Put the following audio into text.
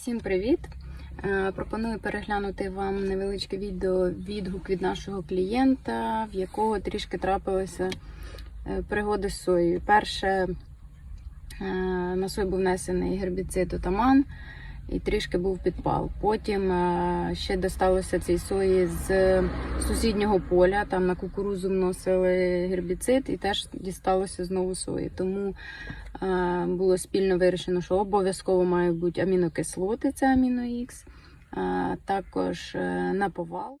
Всім привіт! Е, Пропоную переглянути вам невеличке відео відгук від нашого клієнта, в якого трішки трапилися е, пригоди з соєю. Перше, е, на сою був внесений гербіцид отаман і трішки був підпал. Потім е, ще досталося цій сої з сусіднього поля, там на кукурузу вносили гербіцид і теж дісталося знову сої. Тому е, було спільно вирішено, що обов'язково мають бути амінокислоти, це аміно Х, також е, на повал.